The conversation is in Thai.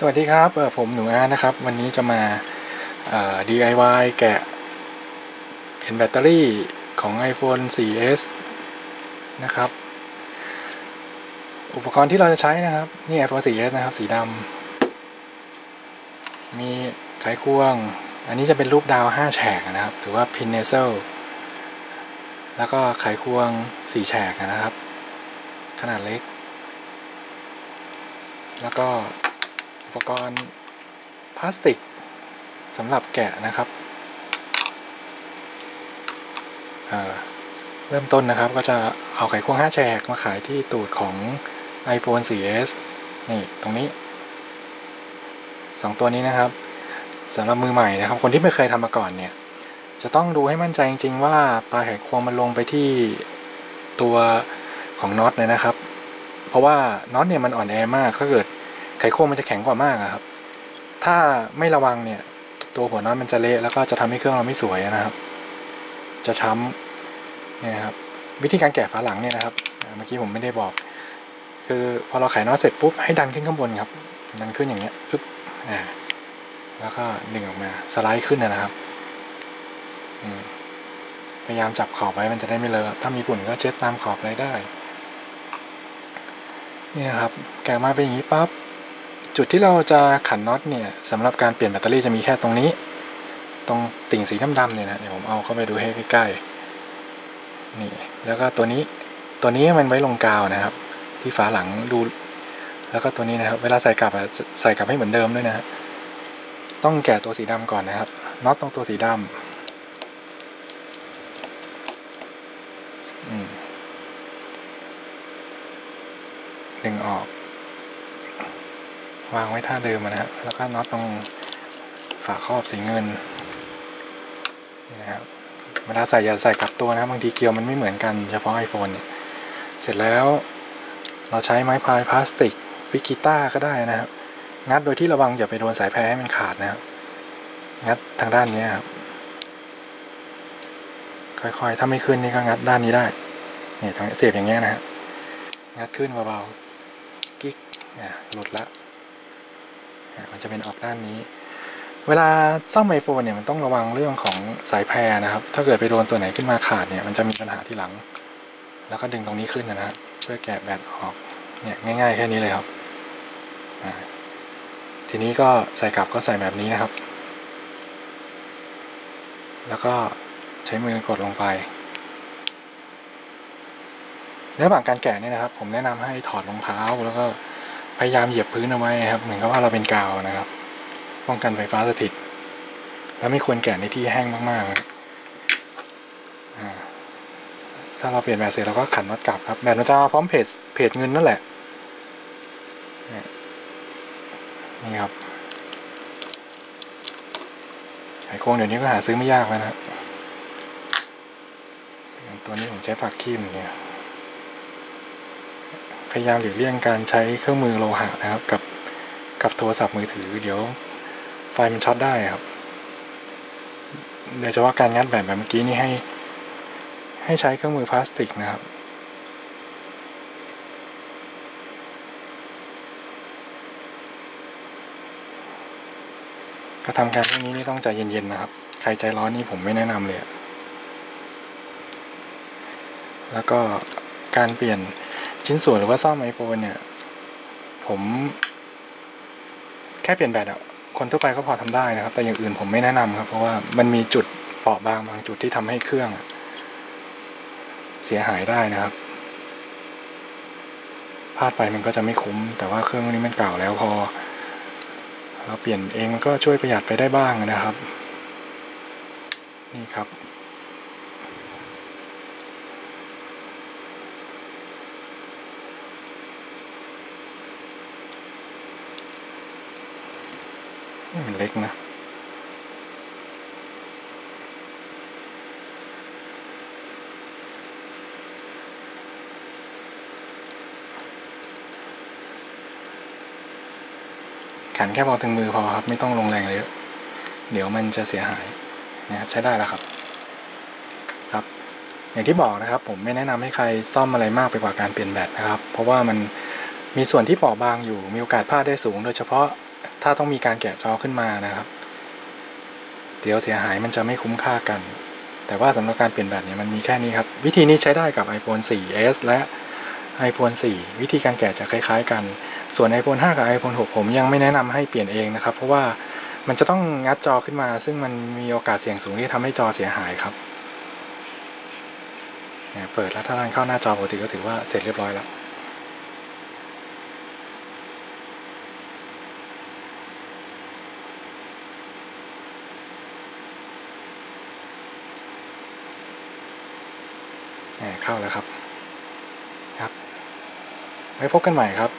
สวัสดีครับผมหนูอาร์นะครับ วันนี้จะมา DIY แกะเอ็นแบตเตอรี่ของ iPhone 4s นะครับ อุปกรณ์ที่เราจะใช้นะครับ นี่ iPhone 4s นะครับ สีดำมีไขควง อันนี้จะเป็นรูปดาว 5 แฉกนะครับ หรือว่า pin n a s e l แล้วก็ไขควง 4 แฉกนะครับ ขนาดเล็ก แล้วก็ ปกรณ์พลาสติกสำหรับแกะนะครับเเริ่มต้นนะครับก็จะเอาไขควง5แฉกมาขายที่ตูดของ iPhone 4s นี่ตรงนี้ 2 ตัวนี้นะครับสำหรับมือใหม่นะครับ คนที่ไม่เคยทำมาก่อนเนี่ย จะต้องดูให้มั่นใจจริง ๆ ว่าปลายไขควงมันลงไปที่ตัวของน็อตเลยนะครับ เพราะว่าน็อตเนี่ยมันอ่อนแอมากถ้าเกิด ไขควงมันจะแข็งกว่ามากครับ ถ้าไม่ระวังเนี่ย ตัวหัวน็อตมันจะเละแล้วก็จะทำให้เครื่องเราไม่สวยนะครับ จะช้ำเนี่ยครับ วิธีการแกะฝาหลังเนี่ยนะครับ เมื่อกี้ผมไม่ได้บอก คือพอเราไขน็อตเสร็จปุ๊บให้ดันขึ้นข้างบนครับ ดันขึ้นอย่างเงี้ยอึ๊บอ่าแล้วก็ดึงออกมาสไลด์ขึ้นนะครับพยายามจับขอบไว้มันจะได้ไม่เลอะถ้ามีฝุ่นก็เช็ดตามขอบอะไรได้ นี่นะครับ แกะมาเป็นอย่างนี้ปั๊บ จุดที่เราจะขันน็อตเนี่ยสำหรับการเปลี่ยนแบตเตอรี่จะมีแค่ตรงนี้ ตรงติ่งสีดำๆเนี่ยนะเดี๋ยวผมเอาเข้าไปดูให้ใกล้ๆนี่แล้วก็ตัวนี้ตัวนี้มันไว้ลงกาวนะครับ ที่ฝาหลังดูแล้วก็ตัวนี้นะครับ เวลาใส่กลับใส่กลับให้เหมือนเดิมด้วยนะฮะต้องแกะตัวสีดำก่อนนะครับน็อตตรงตัวสีดำดึงออก วางไว้ท่าเดิมนะฮะแล้วก็น็อตตรงฝาครอบสีเงินนี่นะครับเวลาใส่อย่าใส่กับตัวนะบางทีเกลียวมันไม่เหมือนกันเฉพาะ iPhone เนี่ยเสร็จแล้วเราใช้ไม้พายพลาสติกวิกิต้าก็ได้นะครับ งัดโดยที่ระวังอย่าไปโดนสายแพรให้มันขาดนะครับ งัดทางด้านนี้ครับค่อยๆ ถ้าไม่ขึ้นนี่ก็งัดด้านนี้ได้เนี่ยตรงนี้เสียบอย่างเงี้ยนะฮะงัดขึ้นเบาๆกิ๊กเนี่ยหลุดละ มันจะเป็นออกด้านนี้ เวลาซ่อมไอโฟนเนี่ยมันต้องระวังเรื่องของสายแพรนะครับ ถ้าเกิดไปโดนตัวไหนขึ้นมาขาดเนี่ยมันจะมีปัญหาที่หลัง แล้วก็ดึงตรงนี้ขึ้นนะครับเพื่อแกะแบตออกเนี่ยง่าย ๆ แค่นี้เลยครับทีนี้ก็ใส่กลับก็ใส่แบบนี้นะครับ แล้วก็ใช้มือกดลงไปในระหว่างการแกะเนี่ยนะครับ ผมแนะนำให้ถอดรองเท้าแล้วก็ พยายามเหยียบพื้นเอาไว้ครับ เหมือนกับว่าเราเป็นกาวนะครับ ป้องกันไฟฟ้าสถิต แล้วไม่ควรแกะในที่แห้งมากๆนะถ้าเราเปลี่ยนแบบเสร็จเราก็ขันน็อตกลับครับ แบบมันจะพร้อมเพจเพจเงินนั่นแหละ นี่ครับไอโครงเดี๋ยวนี้ก็หาซื้อไม่ยากแล้วนะ ตัวนี้ผมใช้ปากคีมเนี่ย พยายามหลีกเลี่ยงการใช้เครื่องมือโลหะนะครับ กับกับโทรศัพท์มือถือ เดี๋ยวไฟมันช็อตได้ครับโดยเฉพาะการงัดแบบแบบเมื่อกี้นี่ให้ ให้ใช้เครื่องมือพลาสติกนะครับกระทำการเรื่องนี้นี่ต้องใจเย็นๆนะครับ ใครใจร้อนนี่ผมไม่แนะนำเลย แล้วก็การเปลี่ยน ชิ้นส่วนหรือว่าซ่อม iPhone เนี่ย ผมแค่เปลี่ยนแบตอะคนทั่วไปก็พอทำได้นะครับ แต่อย่างอื่นผมไม่แนะนำครับ เพราะว่ามันมีจุดเปราะบางบางจุดที่ทำให้เครื่อง เสียหายได้นะครับพลาดไปมันก็จะไม่คุ้ม แต่ว่าเครื่องนี้มันเก่าแล้วพอ เราเปลี่ยนเองมันก็ช่วยประหยัดไปได้บ้างนะครับ นี่ครับ เล็กนะขันแค่พอถึงมือพอครับ ไม่ต้องลงแรงเลยเดี๋ยวมันจะเสียหายนะครับใช้ได้แล้วครับครับ อย่างที่บอกนะครับ ผมไม่แนะนำให้ใครซ่อมอะไรมากไปกว่าการเปลี่ยนแบตนะครับ เพราะว่ามันมีส่วนที่เปราะบางอยู่มีโอกาสพลาดได้สูง โดยเฉพาะ ถ้าต้องมีการแกะจอขึ้นมานะครับ เดี๋ยวเสียหายมันจะไม่คุ้มค่ากัน แต่ว่าสำหรับการเปลี่ยนแบตเนี่ยมันมีแค่นี้ครับ วิธีนี้ใช้ได้กับ iPhone 4s และ iPhone 4 วิธีการแกะจะคล้ายๆ กัน ส่วน iPhone 5 กับ iPhone 6 ผมยังไม่แนะนำให้เปลี่ยนเองนะครับ เพราะว่ามันจะต้องงัดจอขึ้นมา ซึ่งมันมีโอกาสเสี่ยงสูงที่ทำให้จอเสียหายครับเปิดแล้วถ้าทานเข้าหน้าจอปกติก็ถือว่าเสร็จเรียบร้อยแล้ว เข้าแล้วครับครับไว้พบกันใหม่ครับ